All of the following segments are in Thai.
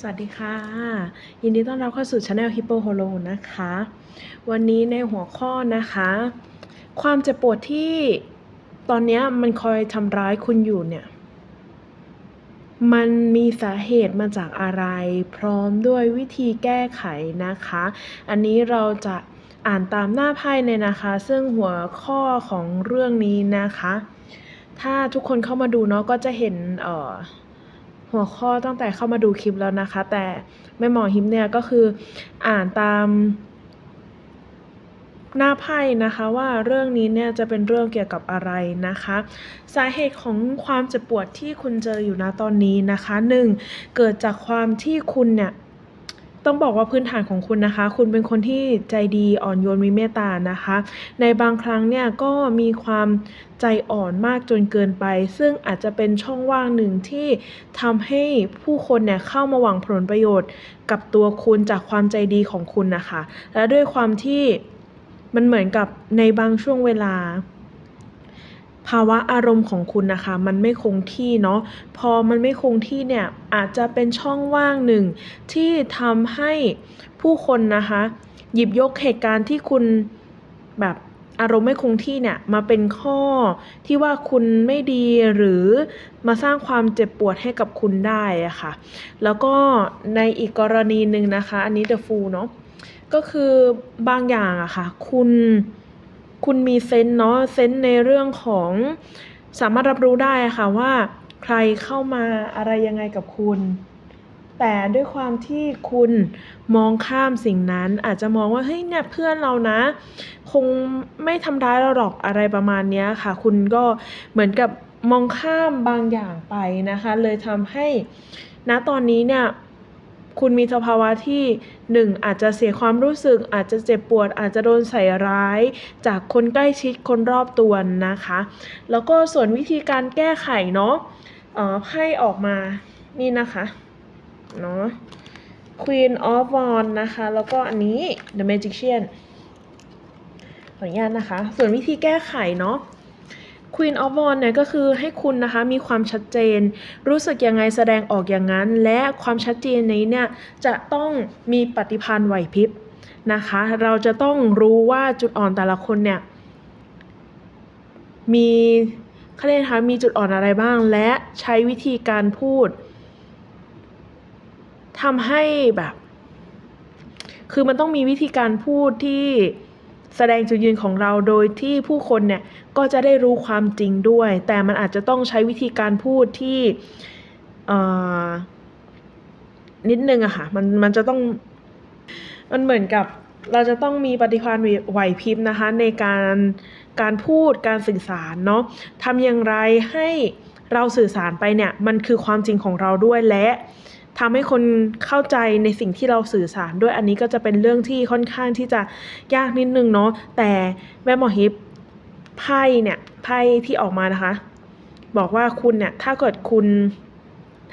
สวัสดีค่ะ ยินดีต้อนรับเข้าสู่ช anel Hippo Holo นะคะ วันนี้ในหัวข้อนะคะ ความเจ็บปวดที่ตอนนี้มันคอยทำร้ายคุณอยู่เนี่ย มันมีสาเหตุมาจากอะไร พร้อมด้วยวิธีแก้ไขนะคะ อันนี้เราจะอ่านตามหน้าไพ่เลยนะคะ ซึ่งหัวข้อของเรื่องนี้นะคะ ถ้าทุกคนเข้ามาดูเนาะก็จะเห็นเอ่อ หัวข้อตั้งแต่เข้ามาดูคลิปแล้วนะคะ แต่แม่หมอฮิมเนี่ยก็คืออ่านตามหน้าไพ่นะคะว่าเรื่องนี้เนี่ยจะเป็นเรื่องเกี่ยวกับอะไรนะคะ สาเหตุของความเจ็บปวดที่คุณเจออยู่นะตอนนี้นะคะหนึ่งเกิดจากความที่คุณเนี่ย ต้องบอกว่าพื้นฐานของคุณนะคะ คุณเป็นคนที่ใจดีอ่อนโยนมีเมตตานะคะ ในบางครั้งเนี่ยก็มีความใจอ่อนมากจนเกินไป ซึ่งอาจจะเป็นช่องว่างหนึ่งที่ทำให้ผู้คนเนี่ยเข้ามาหวังผลประโยชน์ กับตัวคุณจากความใจดีของคุณนะคะ และด้วยความที่มันเหมือนกับในบางช่วงเวลา ภาวะอารมณ์ของคุณนะคะ มันไม่คงที่เนาะพอมันไม่คงที่เนี่ยอาจจะเป็นช่องว่างหนึ่ง ที่ทำให้ผู้คนนะคะ หยิบยกเหตุการณ์ที่คุณแบบอารมณ์ไม่คงที่เนี่ยมาเป็นข้อที่ว่าคุณไม่ดีหรือมาสร้างความเจ็บปวดให้กับคุณได้อะค่ะ แล้วก็ในอีกกรณีหนึ่งนะคะ อันนี้ The Fool เนาะก็คือบางอย่างอะค่ะ คุณ คุณมีเซนเนาะเซนในเรื่องของสามารถรับรู้ได้ค่ะว่าใครเข้ามาอะไรยังไงกับคุณ แต่ด้วยความที่คุณมองข้ามสิ่งนั้น อาจจะมองว่าเฮ้ยเนี่ยเพื่อนเรานะ คงไม่ทำร้ายเราหรอกอะไรประมาณนี้ค่ะ คุณก็เหมือนกับมองข้ามบางอย่างไปนะคะ เลยทำให้ณตอนนี้เนี่ย คุณมีสภาวะที่หนึ่งอาจจะเสียความรู้สึก อาจจะเจ็บปวด อาจจะโดนใส่ร้าย จากคนใกล้ชิดคนรอบตัวนะคะ แล้วก็ส่วนวิธีการแก้ไขเนาะไพ่ออกมานี่นะคะเนาะ Queen of Wands นะคะ แล้วก็อันนี้ The Magician ขออนุญาตนะคะ ส่วนวิธีแก้ไขเนาะ Queen of Wands เนี่ยก็คือให้คุณนะคะมีความชัดเจน รู้สึกยังไงแสดงออกอย่างนั้น และความชัดเจนนี้เนี่ยจะต้องมีปฏิภาณไหวพริบนะคะ เราจะต้องรู้ว่าจุดอ่อนแต่ละคนเนี่ยมีเขาเรียกนคะมีจุดอ่อนอะไรบ้าง และใช้วิธีการพูดทำให้แบบ คือมันต้องมีวิธีการพูดที่ แสดงจุดยืนของเราโดยที่ผู้คนเนี่ยก็จะได้รู้ความจริงด้วย แต่มันอาจจะต้องใช้วิธีการพูดที่อ่อนิดนึงอะค่ะมันมันจะต้องมันเหมือนกับเราจะต้องมีปฏิภาณไหวพริบนะคะในการการพูดการสื่อสารเนาะทำอย่างไรให้เราสื่อสารไปเนี่ยมันคือความจริงของเราด้วยและ ทำให้คนเข้าใจในสิ่งที่เราสื่อสารด้วยอันนี้ก็จะเป็นเรื่องที่ค่อนข้างที่จะยากนิดนึงเนาะแต่แม่หมอฮิปไพ่เนี่ยไพ่ที่ออกมานะคะ บอกว่าคุณเนี่ยถ้าเกิดคุณ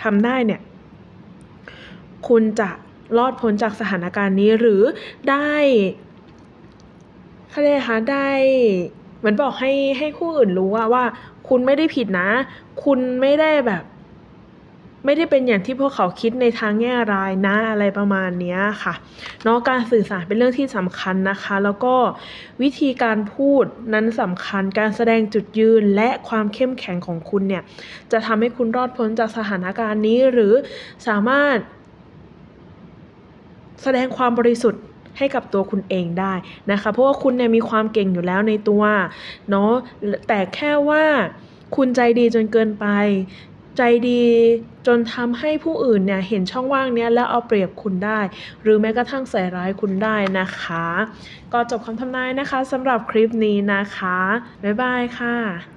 ทำได้เนี่ย คุณจะรอดพ้นจากสถานการณ์นี้หรือได้เขาเรียกอคะได้เหมือนบอกให้ให้ผู้อื่นรู้ว่าว่า คุณไม่ได้ผิดนะ คุณไม่ได้แบบ ไม่ได้เป็นอย่างที่พวกเขาคิดในทางแง่ร้ายนะอะไรประมาณนี้ค่ะเนาะการสื่อสารเป็นเรื่องที่สำคัญนะคะ แล้วก็วิธีการพูดนั้นสำคัญการแสดงจุดยืนและความเข้มแข็งของคุณเนี่ยจะทำให้คุณรอดพ้นจากสถานการณ์นี้หรือสามารถ แสดงความบริสุทธิ์ให้กับตัวคุณเองได้นะคะ เพราะว่าคุณเนี่ยมีความเก่งอยู่แล้วในตัวเนาะแต่แค่ว่าคุณใจดีจนเกินไป ใจดีจนทำให้ผู้อื่นเนี่ยเห็นช่องว่างเนี้ยแล้วเอาเปรียบคุณได้ หรือแม้กระทั่งใส่ร้ายคุณได้นะคะ ก็จบคำทำนายนะคะสำหรับคลิปนี้นะคะ บ๊ายบายค่ะ